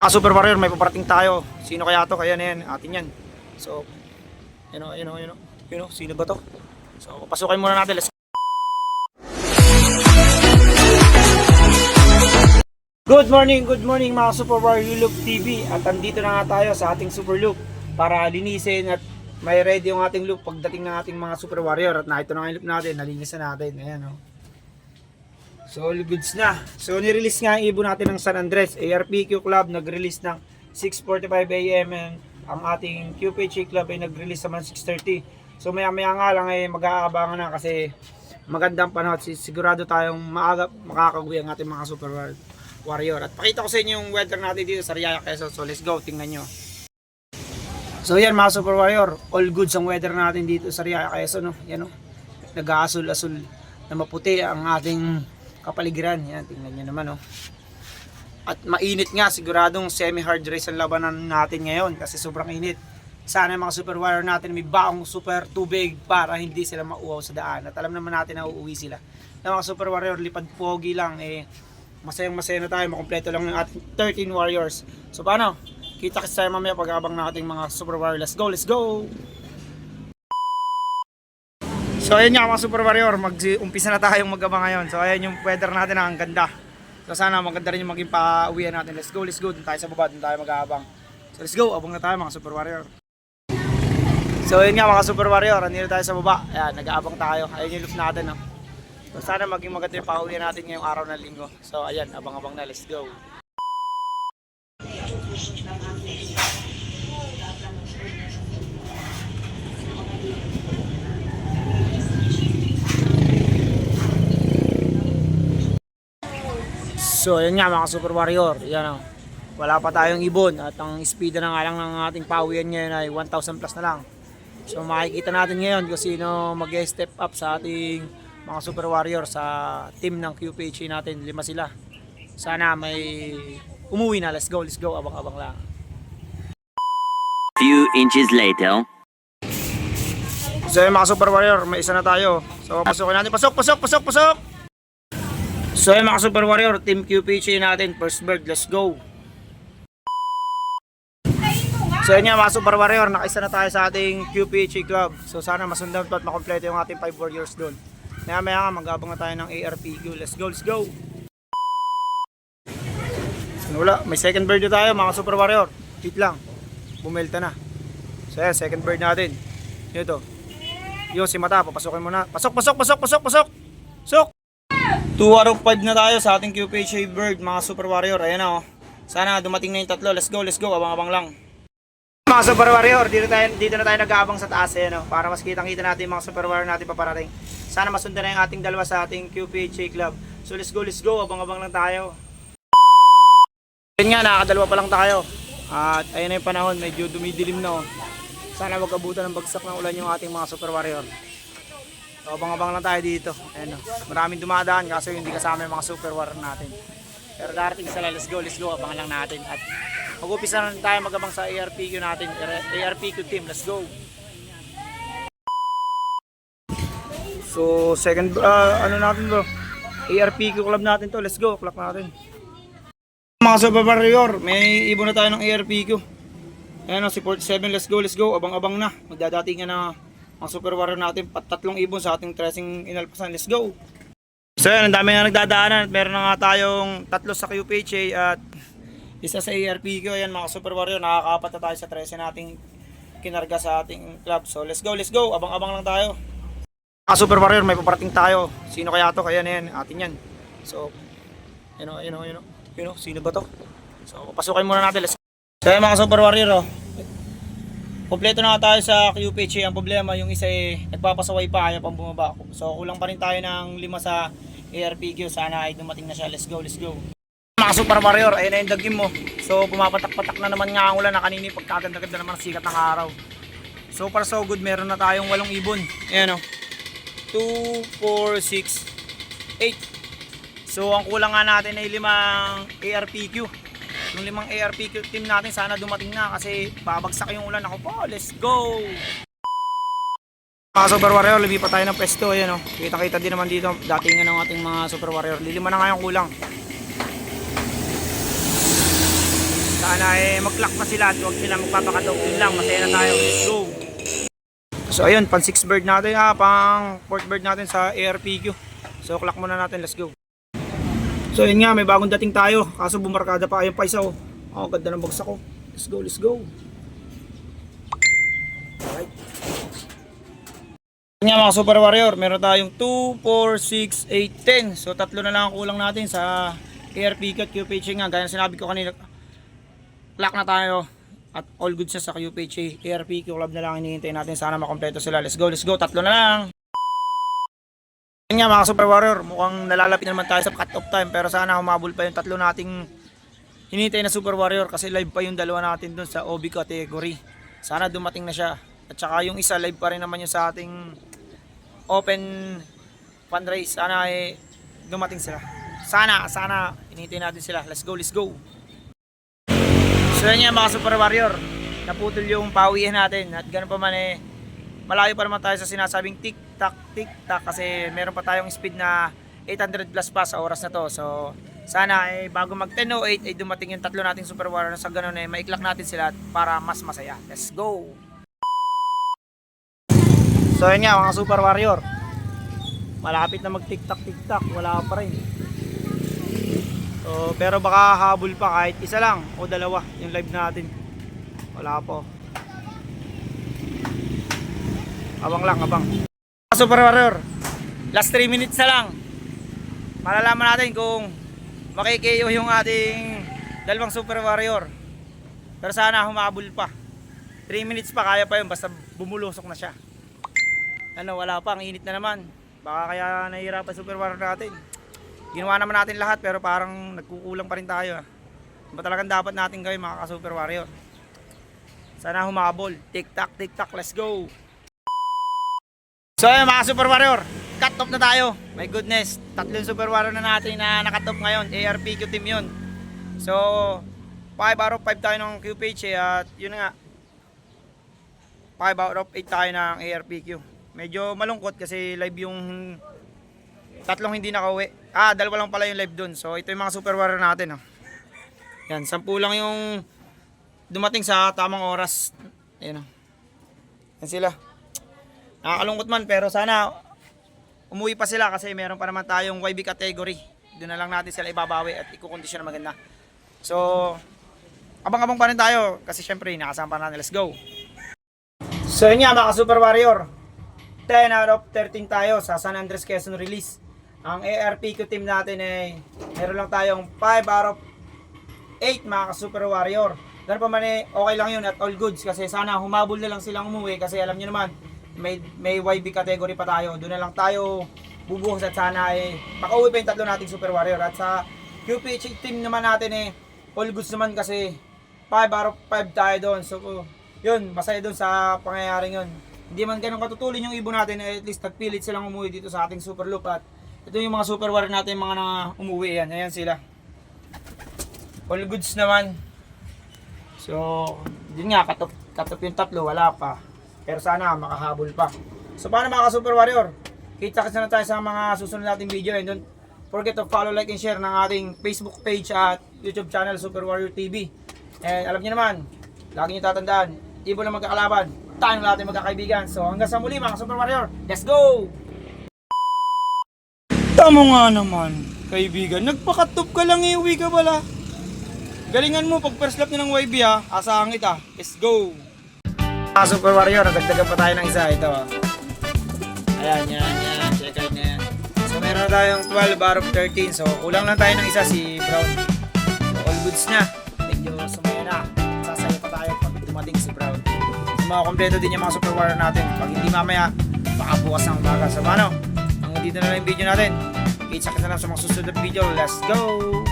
Ah, Super Warrior, may paparating tayo. Sino kaya to? Kaya na yan, atin yan. So, yun o, yun o, yun o. Yun o, sino ba to? So, pasukin muna natin. Let's Good morning, good morning mga Super Warrior Loop TV At andito na nga tayo sa ating Super Loop Para linisin at may ready yung ating loop pagdating ng ating mga Super Warrior At nakita na nga yung loop natin, nalinis na natin Ayan o So all goods na So nirelease nga ang ibon natin ng San Andres ARPQ Club nag-release ng 6.45am And ang ating QPH Club ay nag-release naman 6.30 So maya maya nga lang ay mag-aabangan na kasi magandang panahon Si- sigurado tayong maaga makakagawi ang ating mga Super Warrior. At pakita ko sa inyo yung weather natin dito sa Riyaya Quezon. So let's go, tingnan nyo. So yan mga Super Warrior, all goods ang weather natin dito sa Riyaya Quezon. No? Yan o, nag-aasul-asul na maputi ang ating kapaligiran. Yan, tingnan nyo naman o. At mainit nga, siguradong semi-hard race ang labanan natin ngayon kasi sobrang init. Sana yung mga Super Warrior natin may baong super tubig para hindi sila mauwaw sa daan. At alam naman natin na uuwi sila. Yung mga Super Warrior, lipad pogi lang eh masayang masaya na tayo, makumpleto lang ng ating 13 warriors. So paano? Kita kasi tayo mamaya pag-abang ng ating mga super warrior. Let's go, let's go! So ayun nga mga super warrior, mag-umpisa na tayong mag-abang ngayon. So ayan yung weather natin ang ganda. So sana maganda rin yung maging pa-uwian natin. Let's go, let's go. Doon tayo sa baba, doon tayo mag-aabang. So let's go, abang na tayo mga super warrior. So ayun nga mga super warrior, andito tayo sa baba. Ayan, nag-aabang tayo. Ayun yung look natin. No? So sana maging maganda yung pauwi natin ngayong araw ng linggo. So ayan, abang-abang na, let's go. So ayun nga mga Super Warrior, yan o. Wala pa tayong ibon at ang speed na nga lang ng ating pawian ngayon ay 1,000 plus na lang. So makikita natin ngayon kung sino mag-step up sa ating mga Super Warrior sa team ng QPH natin. Lima sila. Sana may umuwi na. Let's go, let's go. Abang-abang lang. Few inches later. So yun mga Super Warrior, may isa na tayo. So pasukin natin. Pasok, pasok, pasok, pasok! So yun mga Super Warrior, team QPH natin. First bird, let's go. So yun nga mga Super Warrior, nakaisa na tayo sa ating QPH club. So sana masundan pa at makompleto yung ating 5 warriors doon. Maya maya nga, mag-abang na tayo ng ARPQ. Let's go, let's go! So, may second bird na tayo mga Super Warrior. Hit lang. Bumelta na. So yan, second bird natin. Yun to. Si Mata, papasukin mo na. Pasok, pasok, pasok, pasok, pasok! Sok! 2 out of 5 na tayo sa ating QPH bird, mga Super Warrior. Ayan na oh. Sana dumating na yung tatlo. Let's go, let's go. Abang-abang lang. Mga Super Warrior, dito, tayo, dito na tayo nag-aabang sa taas eh, no? para mas kitang-kita natin yung mga Super Warrior natin paparating. Sana masundan na yung ating dalawa sa ating QPH Club. So let's go, let's go. Abang-abang lang tayo. Yun nga, nakakadalawa pa lang tayo. At ayun na yung panahon, medyo dumidilim na oh. Sana wag abutan ng bagsak ng ulan yung ating mga Super Warrior. So, abang-abang lang tayo dito. Ayan, oh. maraming dumadaan kaso hindi kasama yung mga Super Warrior natin. Pero darating sila, let's go, let's go. Abangan lang natin. At mag-upisa na tayo magabang sa ARPQ natin. ARPQ team, let's go. So, second, ah, ano natin bro? ARPQ club natin to. Let's go, clock natin. Mga Super Warrior, may ibon na tayo ng ARPQ. Ayan o, si 47, let's go, let's go. Abang-abang na. Magdadating na mga Super Warrior natin. Patatlong ibon sa ating tracing inalpasan. Let's go. So yan, ang dami na nagdadaanan. Meron na nga tayong tatlo sa QPHA at isa sa ARPQ. Ayan mga Super Warrior, nakakaapat na tayo sa 13 nating kinarga sa ating club. So let's go, let's go. Abang-abang lang tayo. Mga Super Warrior, may paparating tayo. Sino kaya to? Kaya na yan, atin yan. So, yun o, yun o, yun o. Yun o, sino ba to? So, pasukin muna natin. Let's So yun, mga Super Warrior, oh. Kompleto na tayo sa QPH. Ang problema, yung isa eh, nagpapasaway pa, ayaw pang bumaba. So kulang pa rin tayo ng lima sa ARPQ. Sana ay dumating na siya. Let's go, let's go. Mga Super Warrior, ayun na yung dagim mo. So pumapatak-patak na naman nga ang ulan na kanina yung pagkaganda-ganda naman sikat ng araw. So far so good, meron na tayong walong ibon. Ayan o. 2, 4, 6, 8. So ang kulang nga natin ay limang ARPQ. Yung limang ARPQ team natin sana dumating na kasi babagsak yung ulan. Ako po, let's go! Mga Super Warrior, lumipat tayo ng pwesto. Ayan o. Kita-kita din naman dito. Dating ng ating mga Super Warrior. Lilima na nga yung kulang. Sana eh mag-clock na sila at huwag sila magpapakatok. Yun lang, masaya na tayo. Let's go! So ayun, pan 6 bird natin ha, pang 4 bird natin sa ARPQ. So clock muna natin, let's go. So yun nga, may bagong dating tayo. Kaso bumarkada pa ayun pa isa oh. Oh, ganda ng bagsak ko. Let's go, let's go. Alright. Yun nga mga Super Warrior, meron tayong 2, 4, 6, 8, 10. So tatlo na lang ang kulang natin sa ARPQ at QPH nga. Gaya na sinabi ko kanina, clock na tayo. At all good siya sa QPH. ARPQ club na lang hinihintay natin. Sana makompleto sila. Let's go, let's go. Tatlo na lang. Nga mga Super Warrior, mukhang nalalapit na naman tayo sa cut-off time pero sana humabol pa yung tatlo nating hinintay na Super Warrior kasi live pa yung dalawa natin dun sa OB category. Sana dumating na siya. At saka yung isa live pa rin naman yung sa ating open fund race. Sana eh dumating sila. Sana, sana hinintay natin sila. Let's go, let's go. So yun nga mga Super Warrior, naputol yung pawihan natin at ganoon pa man eh malayo pa naman tayo sa sinasabing tik-tak, tik-tak kasi meron pa tayong speed na 800 plus pa sa oras na to. So, sana eh, bago mag 10.08 ay dumating yung tatlo nating super warrior sa ganun eh, maiklak natin sila para mas masaya. Let's go! So, yun nga mga super warrior. Malapit na mag tik-tak, tik-tak. Wala pa rin. So, pero baka habol pa kahit isa lang o dalawa yung live natin. Wala po. Abang lang, abang. Super Warrior, last 3 minutes na lang. Malalaman natin kung makikayo yung ating dalawang Super Warrior. Pero sana humabol pa. 3 minutes pa, kaya pa yun, basta bumulusok na siya. Ano, wala pa, ang init na naman. Baka kaya nahihirapan Super Warrior natin. Ginawa naman natin lahat pero parang nagkukulang pa rin tayo. ah. Ba talagang dapat natin gawin mga ka-Super Warrior? Sana humabol. Tik-tak, tik-tak, let's go! So ayun mga Super Warrior, cut off na tayo. My goodness, tatlong Super Warrior na natin na nakat off ngayon. ARPQ team yun. So, 5 out of 5 tayo ng QPH eh, at yun nga. 5 out of 8 tayo ng ARPQ. Medyo malungkot kasi live yung tatlong hindi nakauwi. Ah, dalawa lang pala yung live dun. So ito yung mga Super Warrior natin. Oh. Yan, 10 lang yung dumating sa tamang oras. Ayan oh. Yan sila. Nakakalungkot man pero sana umuwi pa sila kasi meron pa naman tayong YB category. Doon na lang natin sila ibabawi at ikukondisyon na maganda. So, abang-abang pa rin tayo kasi syempre nakasama pa natin. Let's go! So yun nga mga Super Warrior. 10 out of 13 tayo sa San Andres Quezon release. Ang ARPQ team natin ay meron lang tayong 5 out of 8 mga Super Warrior. Ganun pa man eh, okay lang yun at all goods kasi sana humabol na lang silang umuwi kasi alam nyo naman, may, may YB category pa tayo. Doon na lang tayo bubuhos at sana eh, makauwi pa yung tatlo nating Super Warrior. At sa QPH team naman natin eh, all goods naman kasi 5 out of 5 tayo doon. So, yun, masaya doon sa pangyayaring yun. Hindi man ganun katutulin yung ibon natin, eh, at least nagpilit silang umuwi dito sa ating Super Loop. At ito yung mga Super Warrior natin, mga na umuwi yan. Ayan sila. All goods naman. So, yun nga, katop, katop yung tatlo, wala pa. Pero sana makahabol pa. So, paano mga ka-Super Warrior? Kita-kita na tayo sa mga susunod nating video and don't forget to follow, like, and share ng ating Facebook page at YouTube channel Super Warrior TV. And alam niyo naman, lagi niyo tatandaan, ibon na magkakalaban, tayong lahat ay magkakaibigan. So hanggang sa muli mga Super Warrior, let's go! Tamo nga naman, kaibigan. Nagpakatop ka lang, iuwi ka pala. Galingan mo, pag first lap niyo ng YB ha, asahan kita. Let's go! Mga Super Warrior, nagdagdagan pa tayo ng isa. Ito ah. Ayan, yan, yan. Check out na yan. So meron na tayong 12 out of 13. So kulang lang tayo ng isa si Brown. So, all goods na. Medyo sumaya na. Sasaya pa tayo pag dumating si Brown. So, mga kompleto din yung mga Super Warrior natin. Pag hindi mamaya, baka bukas ng umaga. So ano, hanggang dito na lang yung video natin. Kita kita na lang sa mga susunod na video. Let's go!